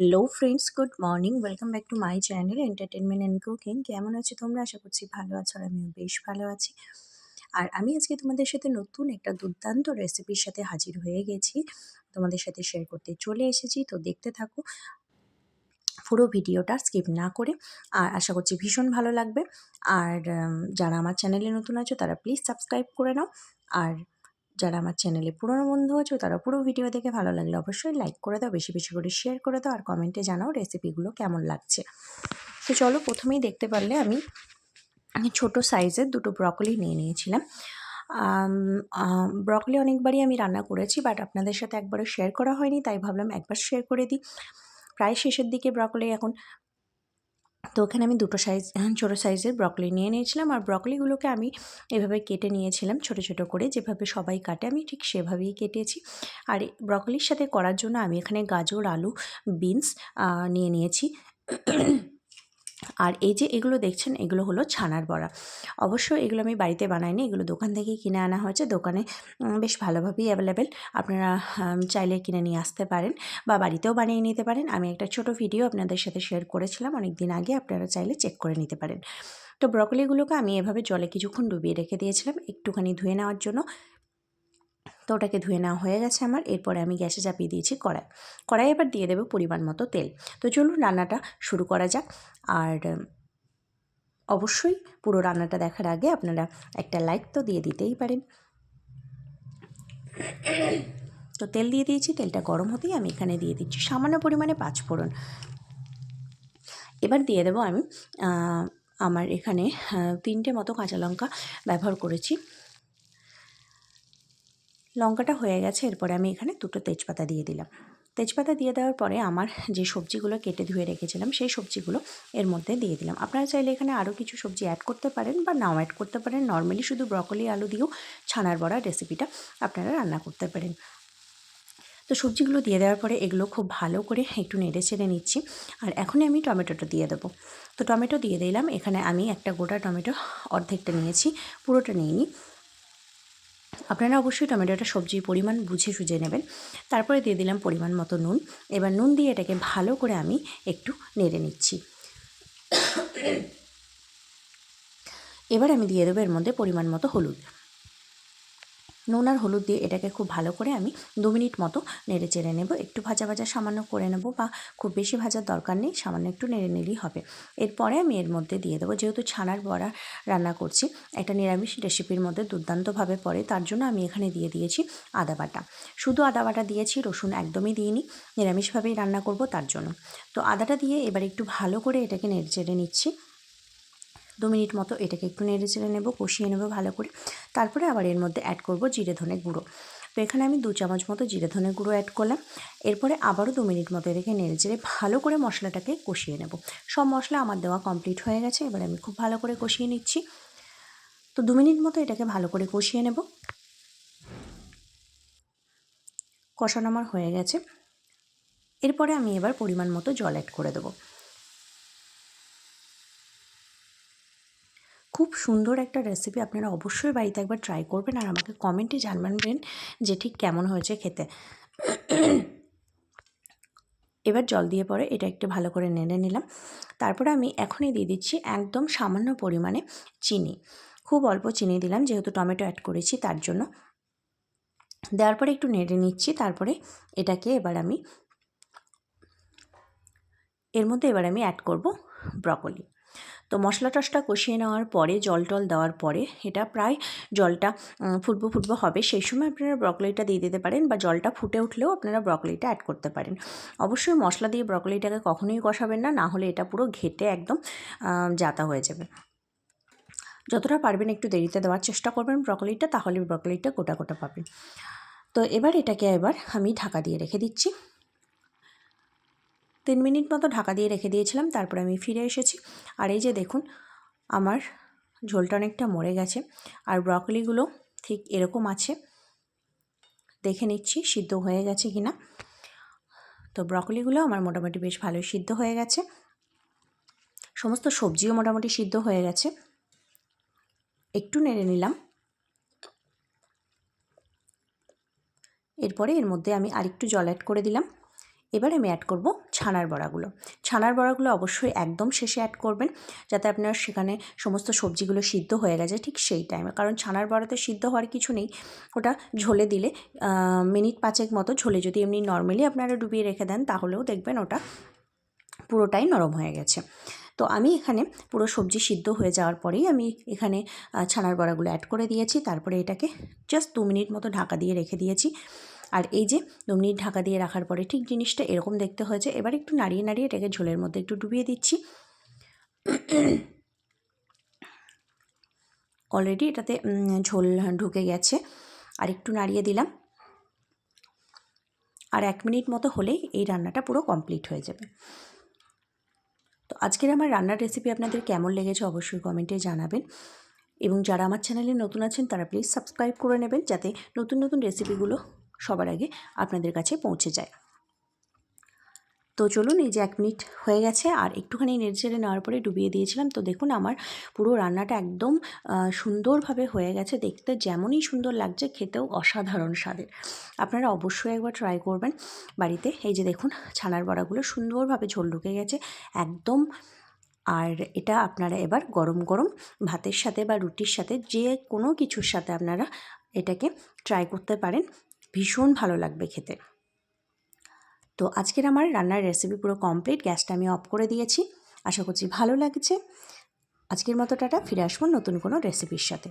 Hello friends good morning welcome back to my channel entertainment and cooking কেমন আছো তোমরা? আশা করছি ভালো আছো আর আমিও বেশ ভালো আছি। আর আমি আজকে তোমাদের সাথে নতুন একটা দুর্দান্ত রেসিপির সাথে হাজির হয়ে গেছি। তোমাদের সাথে শেয়ার করতে চলে এসেছি। তো দেখতে থাকো, পুরো ভিডিওটা স্কিপ না করে। আর আশা করছি ভীষণ ভালো লাগবে। আর যারা আমার চ্যানেলে নতুন আছো, তারা প্লিজ সাবস্ক্রাইব করে নাও। আর যারা আমার চ্যানেলে পুরনো বন্ধু আছো, তারা পুরো ভিডিও দেখে ভালো লাগলে অবশ্যই লাইক করে দাও, বেশি বেশি করে শেয়ার করে দাও আর কমেন্টে জানাও রেসিপিগুলো কেমন লাগছে। তো চলো প্রথমেই দেখতে পারলে আমি ছোট সাইজের দুটো ব্রকলি নিয়ে নিয়েছিলাম। ব্রকলি অনেকবারই আমি রান্না করেছি বাট আপনাদের সাথে একবারও শেয়ার করা হয়নি, তাই ভাবলাম একবার শেয়ার করে দিই। প্রায় শেষের দিকে ব্রকলি এখন তো ওখানে আমি দুটো সাইজ ছোটো সাইজের ব্রকলি নিয়ে নিয়েছিলাম। আর ব্রকলিগুলোকে আমি এভাবে কেটে নিয়েছিলাম ছোট ছোট করে। যেভাবে সবাই কাটে, আমি ঠিক সেভাবেই কেটেছি। আর ব্রকলির সাথে করার জন্য আমি এখানে গাজর, আলু বিনস নিয়ে নিয়েছি। আর এই যে এগুলো দেখছেন, এগুলো হলো ছানার বড়া। অবশ্য এগুলো আমি বাড়িতে বানাইনি, এগুলো দোকান থেকেই কিনে আনা হয়েছে। দোকানে বেশ ভালোভাবেই অ্যাভেলেবেল আপনারা চাইলে কিনে নিয়ে আসতে পারেন বা বাড়িতেও বানিয়ে নিতে পারেন। আমি একটা ছোট ভিডিও আপনাদের সাথে শেয়ার করেছিলাম অনেক দিন আগে আপনারা চাইলে চেক করে নিতে পারেন। তো ব্রকলিগুলোকে আমি এভাবে জলে কিছুক্ষণ ডুবিয়ে রেখে দিয়েছিলাম, একটুখানি ধুয়ে নেওয়ার জন্য। তো ওটাকে ধুয়ে নেওয়া হয়ে গেছে আমার। এরপরে আমি গ্যাসে চাপিয়ে দিয়েছি কড়াই। কড়াই এবার দিয়ে দেবো পরিমাণ মতো তেল। তো চলুন রান্নাটা শুরু করা যাক। আর অবশ্যই পুরো রান্নাটা দেখার আগে আপনারা একটা লাইক তো দিয়ে দিতেই পারেন। তো তেল দিয়ে দিয়েছি, তেলটা গরম হতেই আমি এখানে দিয়ে দিচ্ছি সামান্য পরিমাণে পাঁচ ফোড়ন এবার দিয়ে দেবো আমি আমার এখানে তিনটে মতো কাঁচা লঙ্কা ব্যবহার করেছি। লঙ্কাটা হয়ে গেছে, এরপরে আমি এখানে দুটো তেজপাতা দিয়ে দিলাম। তেজপাতা দিয়ে দেওয়ার পরে আমার যে সবজিগুলো কেটে ধুয়ে রেখেছিলাম, সেই সবজিগুলো এর মধ্যে দিয়ে দিলাম। আপনারা চাইলে এখানে আরও কিছু সবজি অ্যাড করতে পারেন বা নাও অ্যাড করতে পারেন। নর্মালি শুধু ব্রকলি আলু দিয়েও ছানার বড়া রেসিপিটা আপনারা রান্না করতে পারেন। তো সবজিগুলো দিয়ে দেওয়ার পরে এগুলো খুব ভালো করে একটু নেড়ে ছেড়ে নিচ্ছি। আর এখনই আমি টমেটোটা দিয়ে দেবো। তো টমেটো দিয়ে দিলাম। এখানে আমি একটা গোটা টমেটো অর্ধেকটা নিয়েছি, পুরোটা নিইনি। আপনারা অবশ্যই টমেটোটা সবজির পরিমাণ বুঝে সুঝে নেবেন। তারপরে দিয়ে দিলাম পরিমাণ মতো নুন। এবার নুন দিয়ে এটাকে ভালো করে আমি একটু নেড়ে নিচ্ছি। এবার আমি দিয়ে দেবো এর মধ্যে পরিমাণ মতো হলুদ। নুন আর হলুদ দিয়ে এটাকে খুব ভালো করে আমি দু মিনিট মতো নেড়ে চেড়ে নেব। একটু ভাজা ভাজা সামান্য করে নেব বা খুব বেশি ভাজার দরকার নেই, সামান্য একটু নেড়ে নিলেই হবে। এরপরে আমি এর মধ্যে দিয়ে দেবো, যেহেতু ছানার বড়া রান্না করছি, একটা নিরামিষ রেসিপির মধ্যে দুর্দান্তভাবে পড়ে, তার জন্য আমি এখানে দিয়ে দিয়েছি আদা বাটা। শুধু আদা বাটা দিয়েছি, রসুন একদমই দিইনি, নিরামিষভাবেই রান্না করব তার জন্য। তো আদাটা দিয়ে এবার একটু ভালো করে এটাকে নেড়ে চেড়ে নিচ্ছি। দু মিনিট মতো এটাকে একটু নেড়ে চেড়ে নেব, কষিয়ে নেব ভালো করে। তারপরে আবার এর মধ্যে অ্যাড করব জিরে ধনে গুঁড়ো। তো এখানে আমি দু চামচ মতো জিরে ধনে গুঁড়ো অ্যাড করলাম। এরপরে আবারও দু মিনিট মতো এটাকে নেড়ে চেড়ে ভালো করে মশলাটাকে কষিয়ে নেব। সব মশলা আমার দেওয়া কমপ্লিট হয়ে গেছে, এবার আমি খুব ভালো করে কষিয়ে নিচ্ছি। তো দু মিনিট মতো এটাকে ভালো করে কষিয়ে নেব। কষানো আমার হয়ে গেছে। এরপরে আমি এবার পরিমাণ মতো জল অ্যাড করে দেবো। খুব সুন্দর একটা রেসিপি আপনারা অবশ্যই বাড়িতে একবার ট্রাই করবেন আর আমাকে কমেন্টে জানবেন যে ঠিক কেমন হয়েছে খেতে। এবার জল দিয়ে পরে এটা একটু ভালো করে নেড়ে নিলাম। তারপরে আমি এখনই দিয়ে দিচ্ছি একদম সামান্য পরিমাণে চিনি। খুব অল্প চিনি দিলাম যেহেতু টমেটো অ্যাড করেছি তার জন্য। দেওয়ার পরে একটু নেড়ে নিচ্ছি, তারপরে এটাকে এবার আমি এর মধ্যে এবার আমি অ্যাড করব ব্রকলি তো মশলা টশলা কষিয়ে নেওয়ার পরে, জল টল দেওয়ার পরে, এটা প্রায় জলটা ফুটবো ফুটবো হবে। সেই সময় আপনারা ব্রকলিটা দিয়ে দিতে পারেন বা জলটা ফুটে উঠলেও আপনারা ব্রকলিটা অ্যাড করতে পারেন। অবশ্যই মশলা দিয়ে ব্রকলিটাকে কখনোই কষাবেন না না হলে এটা পুরো ঘেটে একদম জাতা হয়ে যাবে। যতটা পারবেন একটু দেরিতে দেওয়ার চেষ্টা করবেন ব্রকলিটা, তাহলে ব্রকলিটা গোটা গোটা পাবেন। তো এবার এটাকে এবার আমি ঢাকা দিয়ে রেখে দিচ্ছি। তিন মিনিট মতো ঢাকা দিয়ে রেখে দিয়েছিলাম, তারপরে আমি ফিরে এসেছি। আর এই যে দেখুন, আমার ঝোলটা অনেকটা মরে গেছে আর ব্রকলিগুলো ঠিক এরকম আছে। দেখে নিচ্ছি সিদ্ধ হয়ে গেছে কি না। তো ব্রকলিগুলো আমার মোটামুটি বেশ ভালোই সিদ্ধ হয়ে গেছে। সমস্ত সবজিও মোটামুটি সিদ্ধ হয়ে গেছে। একটু নেড়ে নিলাম। এরপরে এর মধ্যে আমি আরেকটু জল অ্যাড করে দিলাম। এবার আমি অ্যাড করব ছানার বড়াগুলো। ছানার বড়াগুলো অবশ্যই একদম শেষে অ্যাড করবেন, যাতে আপনার সেখানে সমস্ত সবজিগুলো সিদ্ধ হয়ে গেছে ঠিক সেই টাইমে কারণ ছানার বড়াতে সিদ্ধ হওয়ার কিছু নেই, ওটা ঝোলে দিলে মিনিট পাঁচেক মতো ঝোলে যদি এমনি নর্মালি আপনারা ডুবিয়ে রেখে দেন, তাহলেও দেখবেন ওটা পুরোটাই নরম হয়ে গেছে। তো আমি এখানে পুরো সবজি সিদ্ধ হয়ে যাওয়ার পরেই আমি এখানে ছানার বড়াগুলো অ্যাড করে দিয়েছি। তারপরে এটাকে জাস্ট দু মিনিট মতো ঢাকা দিয়ে রেখে দিয়েছি। আর এই যে দু মিনিট ঢাকা দিয়ে রাখার পরে ঠিক জিনিসটা এরকম দেখতে হয়েছে। এবার একটু নাড়িয়ে নাড়িয়ে এটাকে ঝোলের মধ্যে একটু ডুবিয়ে দিচ্ছি। অলরেডি এটাতে ঝোল ঢুকে গেছে। আর একটু নাড়িয়ে দিলাম। আর এক মিনিট মতো হলেই এই রান্নাটা পুরো কমপ্লিট হয়ে যাবে। তো আজকের আমার রান্নার রেসিপি আপনাদের কেমন লেগেছে অবশ্যই কমেন্টে জানাবেন। এবং যারা আমার চ্যানেলে নতুন আছেন, তারা প্লিজ সাবস্ক্রাইব করে নেবেন, যাতে নতুন নতুন রেসিপিগুলো সবার আগে আপনাদের কাছে পৌঁছে যায়। তো চলুন এই যে এক মিনিট হয়ে গেছে আর একটুখানি নেড়ে নেওয়ার পরে ডুবিয়ে দিয়েছিলাম। তো দেখুন আমার পুরো রান্নাটা একদম সুন্দরভাবে হয়ে গেছে। দেখতে যেমনই সুন্দর লাগছে, খেতেও অসাধারণ স্বাদের। আপনারা অবশ্যই একবার ট্রাই করবেন বাড়িতে। এই যে দেখুন, ছানার বড়াগুলো সুন্দরভাবে ঝোল ঢুকে গেছে একদম। আর এটা আপনারা এবার গরম গরম ভাতের সাথে বা রুটির সাথে যে কোনো কিছুর সাথে আপনারা এটাকে ট্রাই করতে পারেন। ভীষণ ভালো লাগবে খেতে। তো আজকের আমার রান্নার রেসিপি পুরো কমপ্লিট গ্যাসটা আমি অফ করে দিয়েছি। আশা করছি ভালো লাগছে। আজকের মতো টাটা, ফিরে আসব নতুন কোনো রেসিপির সাথে।